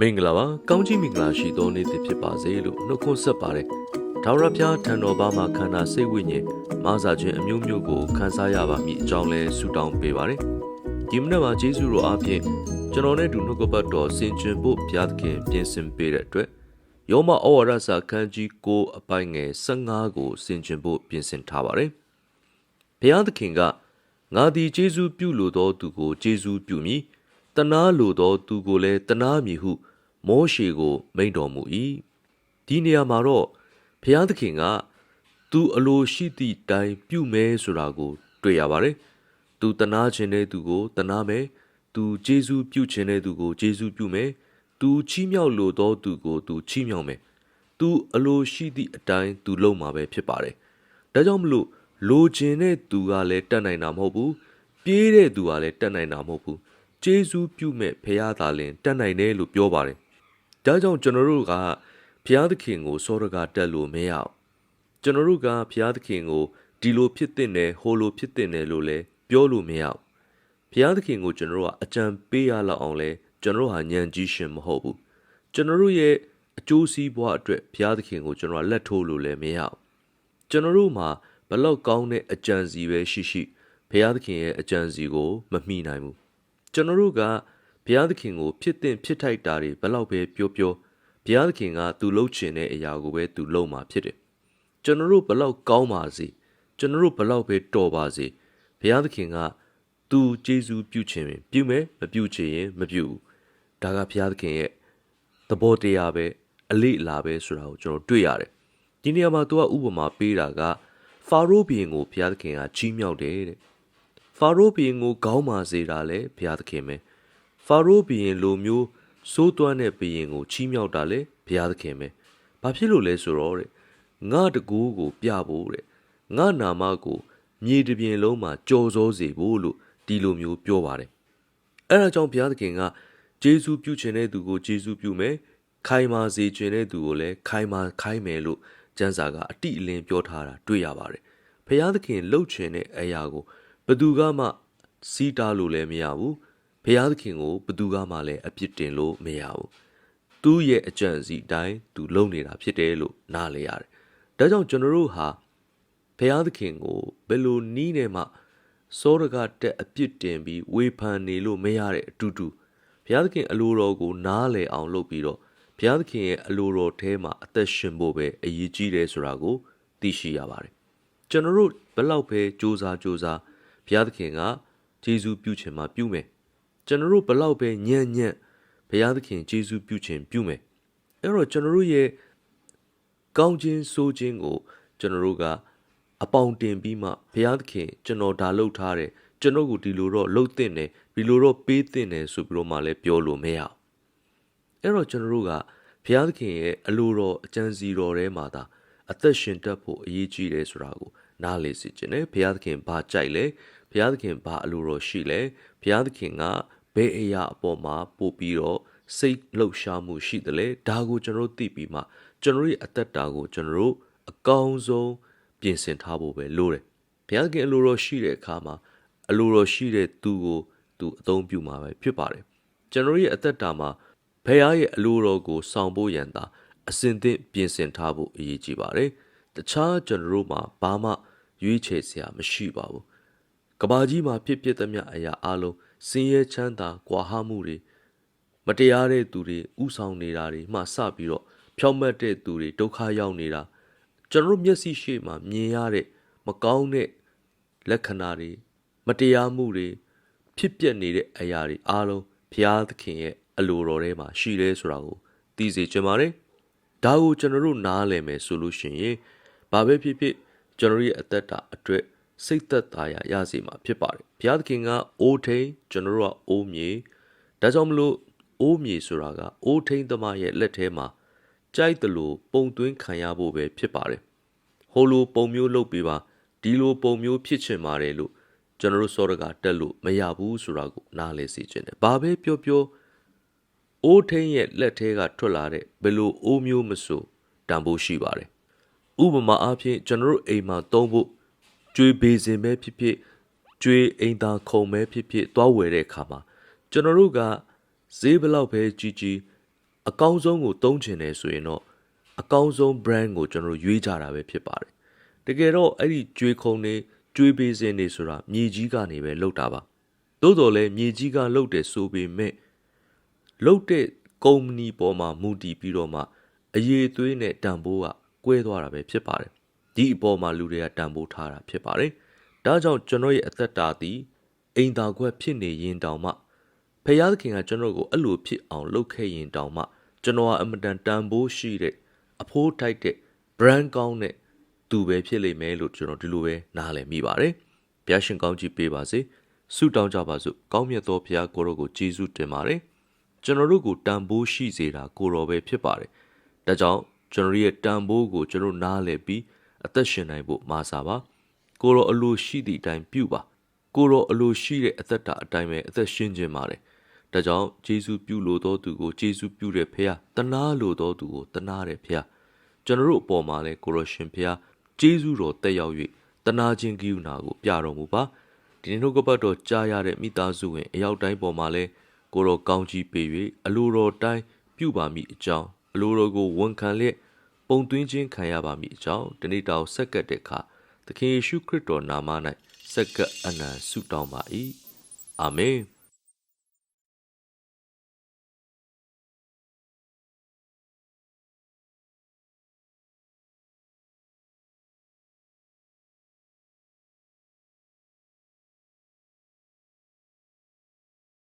မင်္ဂလာပါကောင်းကြီးမင်္ဂလာရှိသောနေ့တစ်ဖြစ်ပါစေလို့နှုတ်ခွန်းဆက်ပါတယ်ဒါဝရဖျားထံတော်ဘာမှာခန္ဓာစိတ်ဝိညာဉ်မဆာခြင်းအမျိုးမျိုးကိုခံစားရပါမည်အကြောင်းလဲဆုတောင်းပေးပါတယ်ဒီမနေ့မှာယေရှုတော်အားဖြင့်ကျွန်တော်နဲ့တူနှုတ်ကပတ်တော်ဆင်ခြင်ဖို့ဘုရားသခင်ပြင်ဆင်ပေးတဲ့အတွက်ယောမဩဝါဒစာခန်းကြီး9အပိုင်းငယ်15ကိုဆင်ခြင်ဖို့ပြင်ဆင်ထားပါတယ်ဘုရားသခင်ကငါသည်ယေရှုပြုလိုသောသူကိုယေရှုပြုမည် တနာလိုသော သူကိုလည်းတနာမည်ဟု မောရှေကို မိန့်တော်မူ၏ဒီနေရာမှာတော့ဘုရားသခင်ကသူအလိုရှိသည့်တိုင်ပြုမယ်ဆိုတာကို တွေ့ရပါတယ်သူတနာခြင်းတဲ့သူကိုတနာမယ်သူဂျေဇုပြုခြင်းတဲ့သူကိုဂျေဇုပြုမယ်သူချီးမြှောက်လိုသောသူကိုသူချီးမြှောက်မယ်သူအလိုရှိသည့်အတိုင်းသူလုပ်မှာပဲဖြစ်ပါတယ်ဒါကြောင့်မလို့လိုချင်တဲ့သူကလည်းတတ်နိုင်တာမဟုတ်ဘူးပြေးတဲ့သူကလည်းတတ်နိုင်တာမဟုတ်ဘူး ဂျေဇုပြုမဲ့ဖရာသာလင်တတ်နိုင်တယ်လို့ပြောပါတယ်ဒါကြောင့်ကျွန်တော်တို့ကဘုရားသခင်ကိုစောရကတက်လို့မရအောင်ကျွန်တော်တို့ကဘုရားသခင်ကိုဒီလိုဖြစ်တဲ့နယ်ဟိုလိုဖြစ်တဲ့နယ်လို့လဲပြောလို့မရအောင်ဘုရားသခင်ကိုကျွန်တော်တို့ကအကြံပေးရလောက်အောင်လဲကျွန်တော်တို့ဟာဉာဏ်ကြီးရှင်မဟုတ်ဘူးကျွန်တော်တို့ရဲ့အကျိုးစီးပွားအတွက်ဘုရားသခင်ကိုကျွန်တော်ကလက်ထိုးလို့လည်းမရအောင်ကျွန်တော်တို့မှာဘလောက်ကောင်းတဲ့အကြံစီပဲရှိရှိဘုရားသခင်ရဲ့အကြံစီကိုမမိနိုင်ဘူး ကျွန်တော်တို့ကဘုရားသခင်ကိုဖြစ်တဲ့ဖြစ်ထိုက်တာတွေဘယ်လောက်ပဲပြောပြောဘုရားသခင်ကသူလှုပ်ချင်တဲ့အရာကိုပဲသူလုပ်မှာဖြစ်တယ်ကျွန်တော်တို့ဘယ်လောက်ကောင်းပါစေကျွန်တော်တို့ဘယ်လောက်ပဲတော်ပါစေဘုရားသခင်ကသူကျေးဇူးပြုခြင်းရင်ပြုမယ်မပြုချင်ရင်မပြုဘူးဒါကဘုရားသခင်ရဲ့သဘောတရားပဲအလေးအလာပဲဆိုတာကိုကျွန်တော်တွေ့ရတယ်ဒီနေရာမှာသူကဥပမာပေးတာကဖာရိုးဘုရင်ကိုဘုရားသခင်ကချီးမြှောက်တယ်တဲ့ ဖာရိုးဘုရင်ကိုခေါင်းမာစေတာလဲဘုရားသခင်ပဲဖာရိုးဘုရင်လိုမျိုးစိုးသွမ်းတဲ့ဘုရင်ကိုချီးမြှောက်တာလဲဘုရားသခင်ပဲဘာဖြစ်လို့လဲဆိုတော့တဲ့ငါတကူကိုပြဖို့တဲ့ငါနာမကိုမြေတစ်ပြင်လုံးမှာကြော်စိုးစေဖို့လို့ဒီလိုမျိုးပြောပါတယ်အဲ့ဒါကြောင့်ဘုရားသခင်ကဂျေဇုပြုခြင်းတဲ့သူကိုဂျေဇုပြုမယ်ခိုင်မာစေခြင်းတဲ့သူကိုလည်းခိုင်မာခိုင်းမယ်လို့ကျမ်းစာကအတိအလင်းပြောထားတာတွေ့ရပါတယ်ဘုရားသခင်လှုပ်ခြင်းတဲ့အရာကို ဘသူကမှစီးတားလို့လည်းမရဘူးဘုရားသခင်ကိုဘသူကမှလည်းအပြစ်တင်လို့မရဘူးသူ့ရဲ့အကြံစီအတိုင်းသူလုပ်နေတာဖြစ်တယ်လို့နားလည်ရတယ်ဒါကြောင့်ကျွန်တော်တို့ဟာဘုရားသခင်ကိုဘယ်လိုနီးနေမှစောရကတက်အပြစ်တင်ပြီးဝေဖန်နေလို့မရတဲ့အတူတူဘုရားသခင်အလိုတော်ကိုနားလည်အောင်လုပ်ပြီးတော့ဘုရားသခင်ရဲ့အလိုတော်ထဲမှာအသက်ရှင်ဖို့ပဲအရေးကြီးတယ်ဆိုတာကိုသိရှိရပါတယ်ကျွန်တော်တို့ဘယ်လောက်ပဲစူးစမ်းစူးစမ်း ဘုရားသခင်ကဂျေဇုပြုခြင်းမှာပြုမယ်ကျွန်တော်တို့ဘယ်လောက်ပဲညံ့ညံ့ဘုရားသခင်ဂျေဇုပြုခြင်းပြုမယ်အဲ့တော့ကျွန်တော်တို့ရဲ့ကောင်းခြင်းဆိုးခြင်းကို ကျွန်တော်တို့ကအပေါင်တင်ပြီးမှဘုရားသခင်ကျွန်တော်ဒါလုပ်ထားတယ်ကျွန်တော်ကိုဒီလိုတော့လှုပ်တင်တယ်ဒီလိုတော့ပေးတင်တယ်ဆိုပြီးတော့မှလည်းပြောလို့မရအောင်အဲ့တော့ကျွန်တော်တို့ကဘုရားသခင်ရဲ့အလိုတော်အကြံစီတော်ထဲမှာသာအသက်ရှင်တတ်ဖို့အရေးကြီးတယ်ဆိုတာကို နားလေစေခြင်းနဲ့ဘုရားသခင်ဘာကြိုက်လဲဘုရားသခင်ဘာအလိုတော်ရှိလဲဘုရားသခင်ကဘယ်အရာအပေါ်မှာပို့ပြီးတော့စိတ်လှုပ်ရှားမှုရှိတယ်လဲဒါကိုကျွန်တော်တို့သိပြီးမှကျွန်တော်ရဲ့အသက်တာကိုကျွန်တော်တို့အကောင်းဆုံးပြင်ဆင်ထားဖို့ပဲလိုတယ်ဘုရားသခင်အလိုတော်ရှိတဲ့အခါမှာအလိုတော်ရှိတဲ့သူကိုသူအသုံးပြုမှာပဲဖြစ်ပါတယ်ကျွန်တော်ရဲ့အသက်တာမှာဘုရားရဲ့အလိုတော်ကိုဆောင်ဖို့ရန်သာအစဉ်သင့်ပြင်ဆင်ထားဖို့အရေးကြီးပါတယ်တခြားကျွန်တော်တို့မှာဘာမှ ရွေးချယ်စရာမရှိပါဘူးကဘာကြီးမှာဖြစ်ဖြစ်သမျှအရာအလုံးစင်ရဲချမ်းသာကွာဟမှုတွေမတရားတဲ့သူတွေဥဆောင်နေတာတွေမှစပြီးတော့ဖြောင့်မတ်တဲ့သူတွေဒုက္ခရောက်နေတာကျွန်တော်တို့မျက်စိရှေ့မှာမြင်ရတဲ့မကောင်းတဲ့လက္ခဏာတွေမတရားမှုတွေဖြစ်ပျက်နေတဲ့အရာတွေအားလုံးဘုရားသခင်ရဲ့အလိုတော်ထဲမှာရှိတယ်ဆိုတာကိုသိစေချင်ပါတယ်ဒါကိုကျွန်တော်တို့နားလည်မယ်ဆိုလို့ရှိရင်ဘာပဲဖြစ်ဖြစ် ကျွန်တော်ရဲ့အသက်တာအတွက်စိတ်သက်သာရာရစေမှာဖြစ်ပါတယ်ဘုရားသခင်ကအိုးထိန်ကျွန်တော်တို့ကအိုးမြေဒါကြောင့်မလို့အိုးမြေဆိုတာကအိုးထိန်သမားရဲ့လက်ထဲမှာကြိုက်တယ်လို့ပုံသွင်းခံရဖို့ပဲဖြစ်ပါတယ်ဟိုလိုပုံမျိုးလုပ်ပေးပါဒီလိုပုံမျိုးဖြစ်ချင်ပါတယ်လို့ကျွန်တော်တို့စောရကတက်လို့မရဘူးဆိုတာကိုနားလည်စေချင်တယ်ဘာပဲပြောပြောအိုးထိန်ရဲ့လက်ထဲကထွက်လာတဲ့ဘယ်လိုအိုးမျိုးမဆိုတန်ဖိုးရှိပါတယ် ဥပမာအားဖြင့်ကျွန်တော်တို့အိမ်မှာသုံးဖို့ကျွေးဘေးစင်ပဲဖြစ်ဖြစ်ကျွေးအိမ်သာခုံပဲဖြစ်ဖြစ်သွားဝယ်တဲ့အခါမှာကျွန်တော်တို့ကဈေးဘလောက်ပဲကြီးကြီးအကောင်းဆုံးကိုသုံးချင်တယ်ဆိုရင်တော့အကောင်းဆုံး brand ကိုကျွန်တော်တို့ရွေးကြတာပဲဖြစ်ပါတယ်တကယ်တော့အဲ့ဒီကြွေးခုံတွေကြွေးပေးစင်းတွေဆိုတာမြေကြီးကနေပဲလောက်တာပါသို့တော်လည်းမြေကြီးကလောက်တယ်ဆိုပေမဲ့လောက်တဲ့ကုမ္ပဏီပေါ်မှာမူတည်ပြီးတော့မှအရေးသွေးနဲ့တန်ဖိုးက ကွဲသွားတာပဲဖြစ်ပါတယ်ဒီအပေါ်မှာလူတွေကတန်ဖိုးထားတာဖြစ်ပါတယ်ဒါကြောင့်ကျွန်တော်ရဲ့အသက်တာသည်အိမ်သာခွက်ဖြစ်နေရင်တောင်မှဖယားသခင်ကကျွန်တော်ကိုအဲ့လိုဖြစ်အောင်လုပ်ခဲ့ရင်တောင်မှကျွန်တော်ကအမတန်တန်ဖိုးရှိတဲ့အဖိုးတိုက်တဲ့ brand ကောင်းတဲ့သူပဲဖြစ်လိမ့်မယ်လို့ကျွန်တော်ဒီလိုပဲနားလည်မိပါတယ်။ဘုရားရှင်ကောင်းချီးပေးပါစေ။ဆုတောင်းကြပါစို့။ကောင်းမြတ်သောဘုရားကိုရောကိုကျေးဇူးတင်ပါတယ်။ကျွန်တော်တို့ကိုတန်ဖိုးရှိစေတာကိုရောပဲဖြစ်ပါတယ်။ဒါကြောင့် ကျွန်တော်ရဲ့တန်ဖိုးကိုကျွန်တော်နားလည်ပြီးအသက်ရှင်နိုင်ဖို့မာစာပါ။ကိုရောအလိုရှိသည့်အတိုင်းပြုပါ။ကိုရောအလိုရှိတဲ့အသက်တာအတိုင်းပဲအသက်ရှင်ခြင်းပါတယ်။ဒါကြောင့်ဂျေဇုပြုလိုသောသူကိုဂျေဇုပြုတဲ့ဖခင်တနာလိုသောသူကိုတနာတဲ့ဖခင်ကျွန်တော်တို့အပေါ်မှာလဲကိုရရှင်ဖခင်ဂျေဇုတော်တက်ရောက်၍တနာခြင်းကိယူနာကိုပြတော်မူပါဒီနေ့နှုတ်ကပတ်တော်ကြားရတဲ့မိသားစုဝင်အရောက်တိုင်းပေါ်မှာလဲကိုရောကောင်းကြီးပေး၍အလိုတော်တိုင်းပြုပါမိအကြောင်း အလိုတော်ကိုဝန်ခံလျက်ပုံသွင်းခြင်းခံရပါမိအကြောင်းဒီနေ့တောင်ဆက်ကပ်တဲ့အခါသခင်ယေရှုခရစ်တော်နာမ၌ဆက်ကပ်အနံဆုတောင်းပါ၏အာမင်